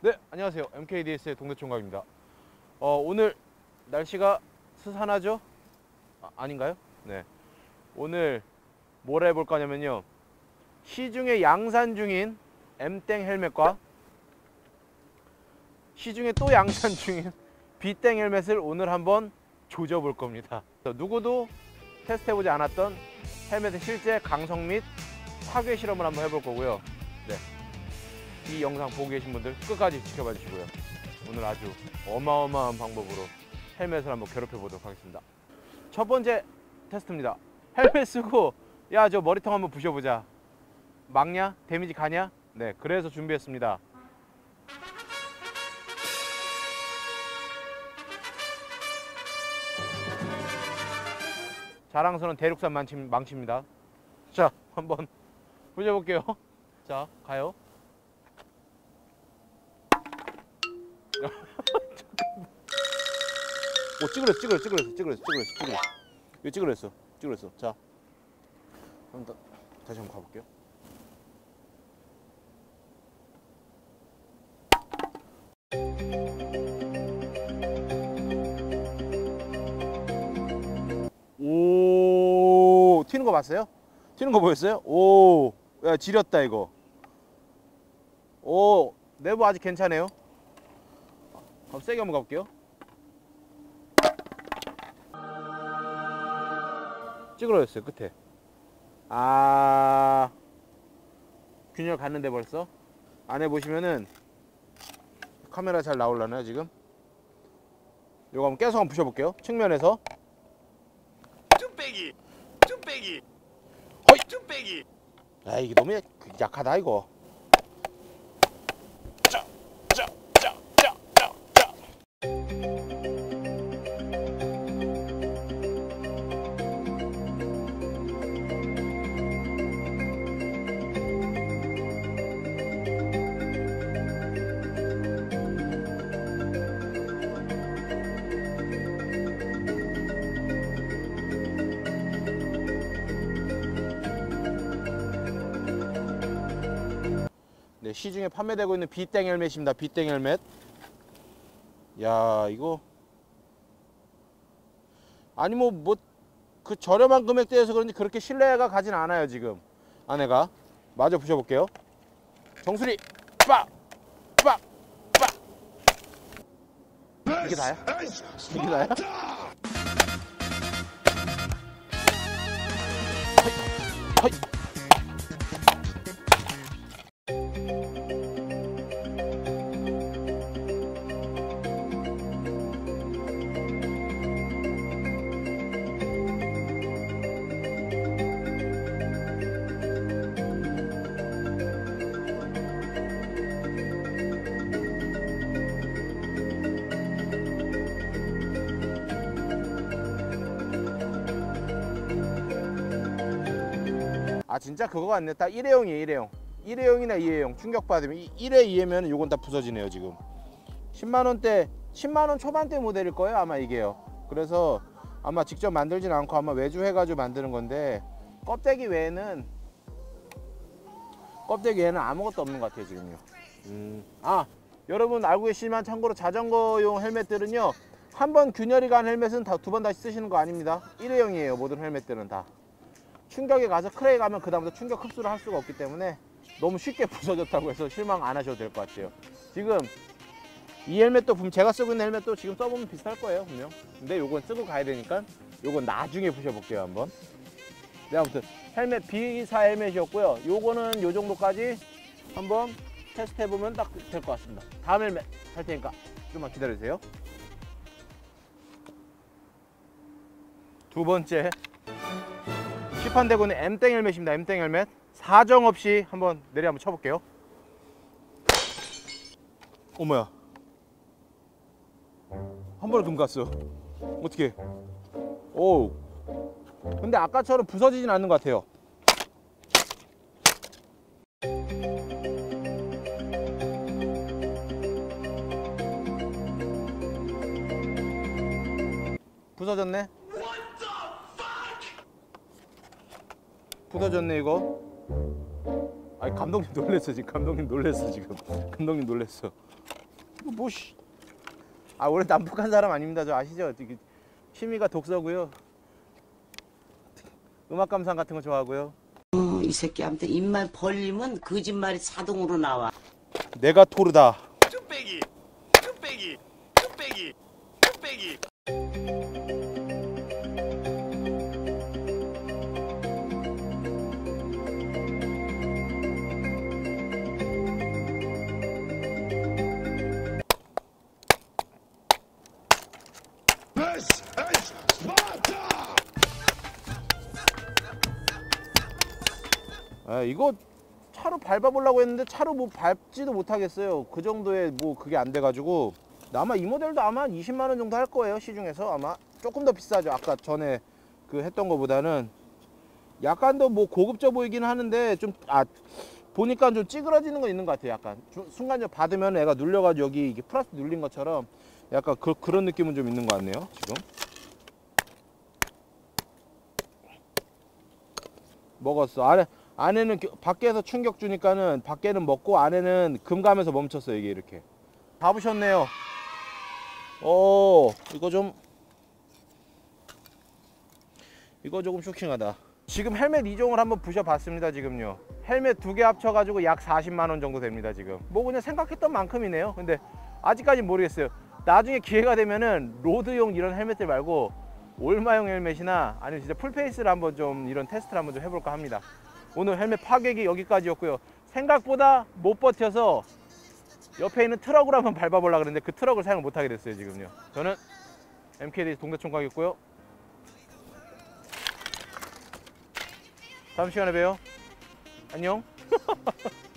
네, 안녕하세요. MKDS의 동대총각입니다. 어, 오늘 날씨가 스산하죠? 아, 닌가요 네. 오늘 뭘 해볼 거냐면요. 시중에 양산 중인 M땡 헬멧과 시중에 또 양산 중인 B땡 헬멧을 오늘 한번 조져볼 겁니다. 누구도 테스트해보지 않았던 헬멧의 실제 강성 및 파괴 실험을 한번 해볼 거고요. 네. 이 영상 보고 계신 분들 끝까지 지켜봐 주시고요. 오늘 아주 어마어마한 방법으로 헬멧을 한번 괴롭혀 보도록 하겠습니다. 첫 번째 테스트입니다. 헬멧 쓰고 야 저 머리통 한번 부셔보자. 막냐? 데미지 가냐? 네, 그래서 준비했습니다. 자랑스러운 대륙산 망치, 망치입니다. 자, 한번 부셔볼게요. 자, 가요. 오 찌그렸어 찌그렸어 찌그렸어 찌그렸어 찌그렸어 찌그렸어 이거 찌그렸어 찌그렸어. 자 한번 더, 다시 한번 가볼게요. 오 튀는 거 봤어요? 튀는 거 보였어요? 오야 지렸다 이거. 오 내부 아직 괜찮아요 그럼 세게 한번 가볼게요. 찌그러졌어요 끝에. 아 균열 갔는데 벌써 안에 보시면은 카메라 잘 나올라나요 지금? 요거 한번 계속 한번 부셔볼게요. 측면에서 뚝배기 뚝배기 허이! 뚝배기 아 이게 너무 약- 약하다 이거. 네, 시중에 판매되고 있는 비땡 헬멧입니다. 비땡 헬멧. 야, 이거 아니 뭐 뭐 그 저렴한 금액대여서 그런지 그렇게 신뢰가 가진 않아요, 지금. 안에가. 마저 부셔 볼게요. 정수리 빡! 빡! 빡! 이게 다야? 이게 다야? 허이! 허이! 아 진짜 그거 같네. 딱 일회용이에요 일회용. 일회용이나 이회용 충격받으면 이 1회 2회면 요건 다 부서지네요 지금. 10만원대 10만원 초반대 모델일 거예요 아마 이게요. 그래서 아마 직접 만들진 않고 아마 외주 해 가지고 만드는 건데 껍데기 외에는 껍데기 외에는 아무것도 없는 것 같아요 지금요. 음. 아 여러분 알고 계시지만 참고로 자전거용 헬멧들은요 한 번 균열이 간 헬멧은 다 두 번 다시 쓰시는 거 아닙니다. 일회용이에요 모든 헬멧들은 다 충격에 가서 크레에 가면 그 다음부터 충격 흡수를 할 수가 없기 때문에 너무 쉽게 부서졌다고 해서 실망 안 하셔도 될 것 같아요. 지금 이 헬멧도 분- 제가 쓰고 있는 헬멧도 지금 써보면 비슷할 거예요 분명. 근데 요건 쓰고 가야 되니까 요건 나중에 부셔볼게요 한번. 네 아무튼 헬멧 B사 헬멧이었고요. 요거는 요 정도까지 한번 테스트 해보면 딱 될 것 같습니다. 다음 헬멧 할 테니까 좀만 기다려주세요. 두 번째 시판되고 있는 M땡 헬멧입니다. M땡 헬멧. 사정 없이 한번 내리 한번 쳐볼게요. 어머야. 한 번에 금 갔어. 어떻게? 오. 근데 아까처럼 부서지진 않는 것 같아요. 부서졌네. 부서졌네 이거. 아니 감독님 놀랬어 지금. 감독님 놀랬어 지금. 감독님 놀랬어. 이거 뭐씨. 아 원래 남북한 사람 아닙니다. 저 아시죠? 취미가 독서고요. 음악 감상 같은 거 좋아하고요. 어, 이 새끼 아무튼 입만 벌리면 거짓말이 자동으로 나와. 내가 토르다 아, 이거 차로 밟아보려고 했는데 차로 뭐 밟지도 못하겠어요. 그 정도의 뭐 그게 안 돼가지고 아마 이 모델도 아마 한 20만 원 정도 할 거예요 시중에서 아마 조금 더 비싸죠. 아까 전에 그 했던 거보다는 약간 더 뭐 고급져 보이긴 하는데 좀 아 보니까 좀 찌그러지는 거 있는 것 같아요. 약간 주- 순간적으로 받으면 애가 눌려가지고 여기 이게 플라스틱 눌린 것처럼 약간 그, 그런 느낌은 좀 있는 것 같네요. 지금 먹었어. 안에 안에는 겨- 밖에서 충격 주니까는 밖에는 먹고 안에는 금감에서 멈췄어 이게 이렇게. 잡으셨네요. 오 이거 좀 이거 조금 쇼킹하다. 지금 헬멧 2종을 한번 부셔봤습니다 지금요. 헬멧 두 개 합쳐가지고 약 40만 원 정도 됩니다 지금. 뭐 그냥 생각했던 만큼이네요. 근데 아직까지 모르겠어요. 나중에 기회가 되면은 로드용 이런 헬멧들 말고 올마용 헬멧이나 아니면 진짜 풀페이스를 한번 좀 이런 테스트를 한번 좀 해볼까 합니다. 오늘 헬멧 파괴기 여기까지였고요. 생각보다 못 버텨서 옆에 있는 트럭으로 한번 밟아보려고 그랬는데 그 트럭을 사용 못하게 됐어요 지금요. 저는 MKD 동대총각이었고요. 다음 시간에 봬요. 안녕.